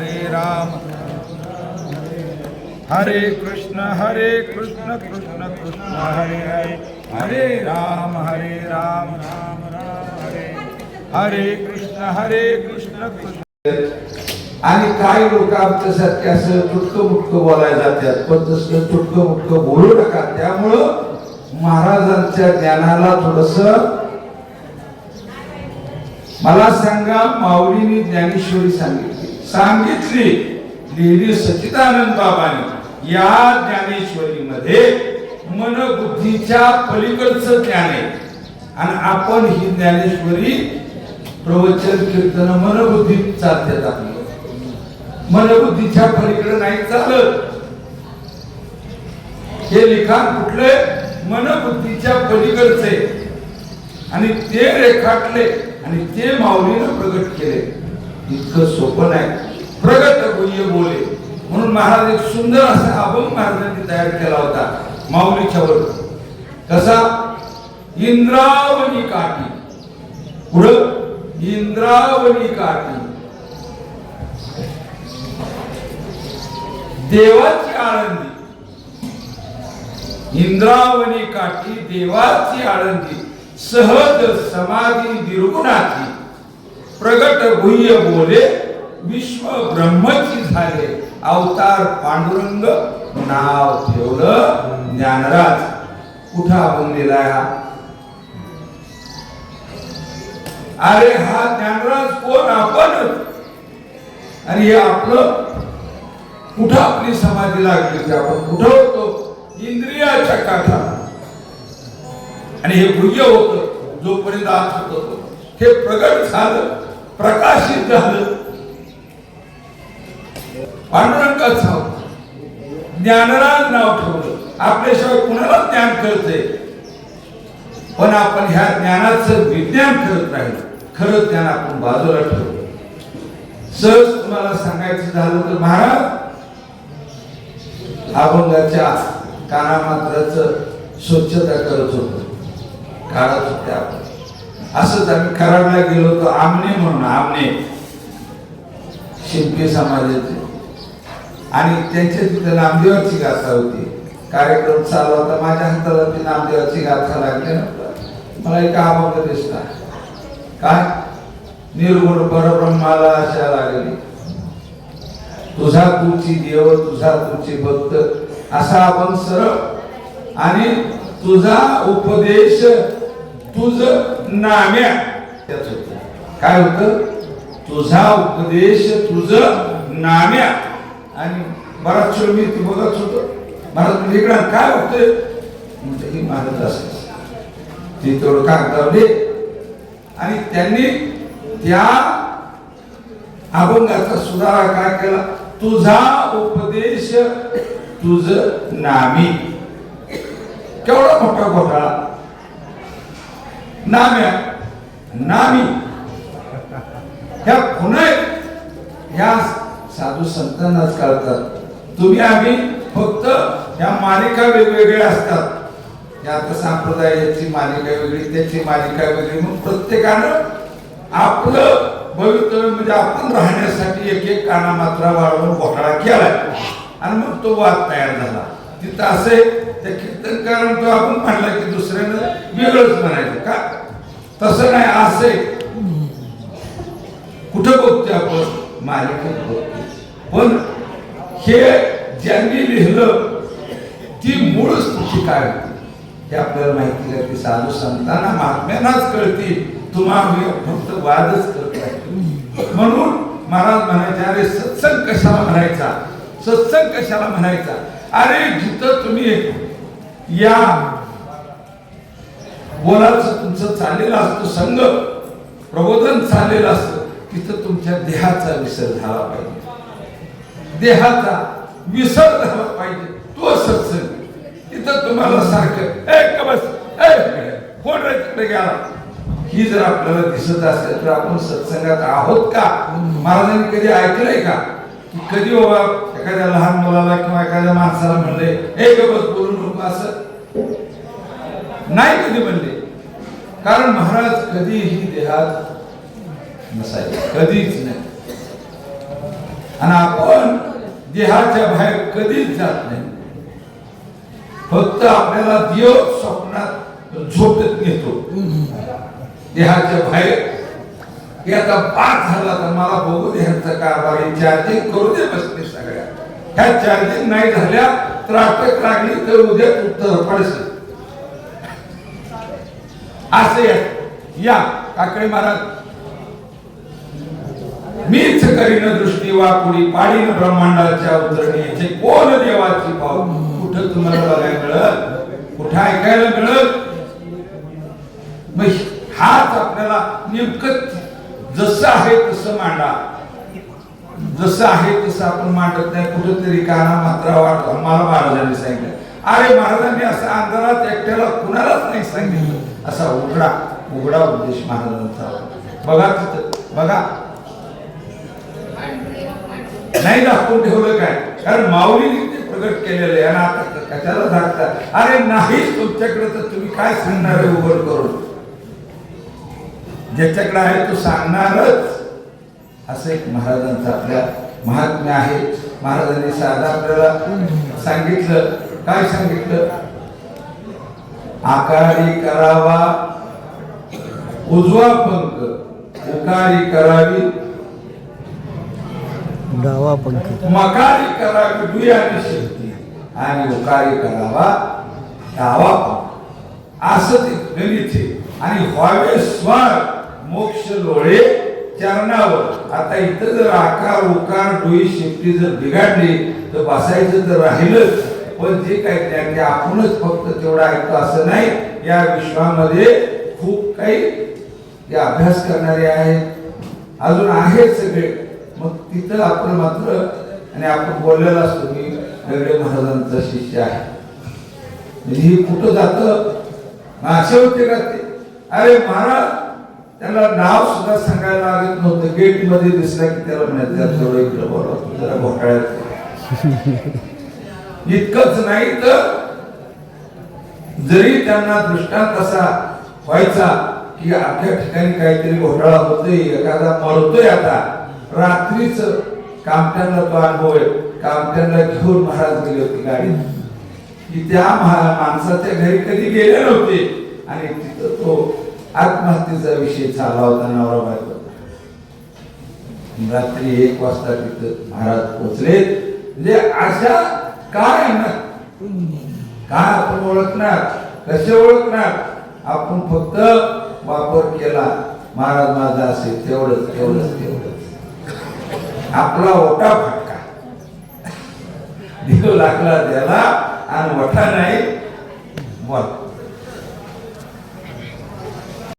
हरे राम। हरे कृष्ण हरे कृष्ण कृष्ण कृष्ण हरे हरे। हरे राम हरे राम राम राम। हरे हरे कृष्ण हरे कृष्ण कृष्ण। आणि काही लोक आमच्यासारखे असं तुटकं मुटकं बोलायला जातात पण तसं तुटकं मुटकं बोलू नका. त्यामुळं महाराजांच्या ज्ञानाला थोडस मला सांगा माऊलीने ज्ञानेश्वरी सांगितलं. सांगितली. लिहिली सचिदानंद बाबांनी. या ज्ञानेश्वरीमध्ये मनबुद्धीच्या पलीकडचं ज्ञान आहे. आणि आपण ही ज्ञानेश्वरी प्रवचन कीर्तन मनबुद्धी चालतात आपली मनबुद्धीच्या पलीकडे नाही चालत. हे लिखाण कुठले मनबुद्धीच्या पलीकडचे आणि ते रेखाटले आणि ते माऊलीनं प्रगट केले. इतकं सोपं नाही. प्रगत गुह्य बोले. म्हणून महाराज एक सुंदर असा अभंग महाराजांनी तयार केला होता. माऊलीच्या वर कसा? इंद्रावणी काठी. पुढं? इंद्रावणी काठी. देवाची आळंदी. इंद्रावणी काठी देवाची आळंदी. सहज समाधी निर्गुणाची. प्रगट गुह्य बोले विश्व ब्रह्मची झाले. अवतार पांडुरंग नाव ठेवलं ज्ञानराज. कुठं आपण दिलाय हा? अरे हा ज्ञानराज कोण? आपणच आणि हे आपलं. कुठं आपली समाधी लागली होती? आपण कुठं होतो? इंद्रियाच्या काठा आणि हे गुह्य होत जोपर्यंत आत होत. हे प्रगट झालं. प्रकाशित झालं. पांडुरंगाच ज्ञानराज नाव ठेवलं. आपल्याशिवाय कुणाला ज्ञान कळतंय पण आपण ह्या ज्ञानाचं विज्ञान करत राहिलो. खरं ज्ञान आपण बाजूला ठेवलं. सहज तुम्हाला सांगायचं झालं तर महाराज अभंगाच्या कानामात्राच स्वच्छता करत होतो. काळात होते आपण असंच आम्ही कराडला गेलो होतो आमने म्हणून आमने. शिंपी समाजाचे. आणि त्यांच्या तिथे नामदेवाची गाथा होती. कार्यक्रम चालू होता माझ्या हाताला ती नामदेवाची गाथा लागली मला एक अभंग दिसला. काय? निर्गुण परब्रह्माला अशा लागली. तुझा तुमची देव तुझा तुमची भक्त असा आपण सरळ. आणि तुझा उपदेश तुझ नाम्या त्याच होत काय होत? तुझा उपदेश तुझ नाम्या आणि बराच वेळ मी ती बघत होतो. महाराज म्हणजे इकडं काय होतंय? म्हणजे ही महाराज असं ती तेवढं कागदावले आणि त्यांनी त्या अभंगाचा सुधारा काय केला? तुझा उपदेश तुझ नामी. केवढा मोठा घोटाळा. नाम्या नामी. ह्या पुन्हा ह्या साधू संतांनाच कळतात. तुम्ही आम्ही फक्त ह्या मालिका वेगवेगळ्या असतात. या आता संप्रदायाची मालिका वेगळी त्याची मालिका वेगळी. मग प्रत्येकानं आपलं भवितव्य म्हणजे आपण राहण्यासाठी एक एक काना मात्रा वाढवून घोटाळा केलाय. आणि मग तो वाद तयार झाला. तिथं असे त्या कीर्तनकारांना आपण म्हणला की दुसऱ्यानं वेगळंच म्हणायचं. का? तसं नाही असे कुठं बघतोय आपण? मालिकेत बघतो पण हे ज्यांनी लिहिलं ती मूळ स्थिती काय होती? हे आपल्याला माहिती आहे की साधू संतांना महात्म्यांनाच कळती तुम्हा फक्त वादच करताय म्हणून महाराज म्हणायचे अरे सत्संग कशाला म्हणायचा? सत्संग कशाला म्हणायचा? अरे जिथं तुम्ही या बोलाचं तुमचं चाललेलं असतं संघ प्रबोधन चाललेलं असतं तिथं तुमच्या देहाचा विसर झाला पाहिजे. देहाचा विसर झाला पाहिजे. तो सत्संग. तिथं तुम्हाला सारखं ए बस? ए कोण रे तिकडे गेला? ही जर आपल्याला दिसत असेल तर आपण सत्संगात आहोत का? महाराजांनी कधी ऐकलंय का? की कधी बाबा एखाद्या लहान मुलाला किंवा एखाद्या माणसाला म्हणले हे ग बस बोलू नको असं? नाही कधी म्हणले. कारण महाराज कधीही देहात नसायचे. कधीच नाही. आणि आपण देहाच्या बाहेर कधीच जात नाही. फक्त आपल्याला देव स्वप्नात झोपत घेतो. देहाच्या बाहेर. की आता पाच झाला. तर मला बघू दे ह्यांचं कारभार. चार्जिंग करू दे बसते सगळ्या. ह्या चार्जिंग नाही झाल्या तर अटक लागली तर उद्या उत्तर पडसे असे या काकडे महाराज. मीच करीन दृष्टी वाकुडी पाडीन ब्रह्मांडाच्या उतरण्याचे कोण देवाची पाव कुठं तुम्हाला बघायला मिळत? कुठं ऐकायला मिळत? मग हाच आपल्याला नेमकं जसं आहे तसं मांडा. जसं आहे तसं आपण मांडत नाही. कुठंतरी काना मात्र वाटतो मला महाराजांनी सांगितलं. अरे महाराजांनी असं अंधारात एकट्याला कुणालाच नाही सांगितलं. असा उघडा उघडा उद्देश महाराजांचा. बघा बघा. नाही दाखवून ठेवलं काय? कारण माऊलीने ते प्रगट केलेलं आहे आणि आता कशाला सांगतात? अरे नाही तुमच्याकडे तर तुम्ही काय सांगणार आहे उघड करून? ज्याच्याकडे आहे तो सांगणारच. असं एक महाराजांचं आपल्या महात्म्य आहे. महाराजांनी साधा आपल्याला सांगितलं. काय सांगितलं? आकारी करावा. उजवा पंख उकारी करावी. डावा पंख. मकारी करावी दुयानी शक्ती. आणि उकारी करावा डावा पंख. असं ते गणित आणि व्हावे स्वार मोक्ष लोळे चरणावर. आता इथं जर आकार उकार डोई शेपटी जर बिघडली तर बसायचं तर राहिलंच. पण जे काही त्या ते आपणच फक्त तेवढं ऐकतो असं नाही या विश्वामध्ये खूप काही जे अभ्यास करणारे आहेत अजून आहेत सगळे. मग तिथं आपण मात्र आणि आपण बोललेला असतो मी वेगळे महाराजांचा शिष्य आहे. म्हणजे ही कुठं जात? असे होते का ते अरे महाराज त्याला नाव सुद्धा सांगायला लागत नव्हतं. गेटमध्ये की त्याला म्हणायचं थोडं इकडे बोलवा जरा घोटाळ्यात. इतकंच नाही तर जरी त्यांना दृष्टांत असा व्हायचा की आपल्या ठिकाणी काहीतरी घोटाळा होतोय एखादा मरतोय आता रात्रीच कामट्यांना तो अनुभव आहे कामट्यांना घेऊन महाराज गेले होते गाडीत. की त्या माणसाच्या घरी कधी गेले नव्हते. आणि तिथं तो आत्महत्येचा विषय चालला होता नवरा बायको रात्री एक वाजता तिथं महाराज पोचले म्हणजे अशा काय ना? काय आपण ओळखणार? कसे ओळखणार? आपण फक्त वापर केला. महाराज माझा असेल तेवढंच तेवढंच तेवढंच. आपला ओटा फटका. देव लागला त्याला आणि वठा नाही बोल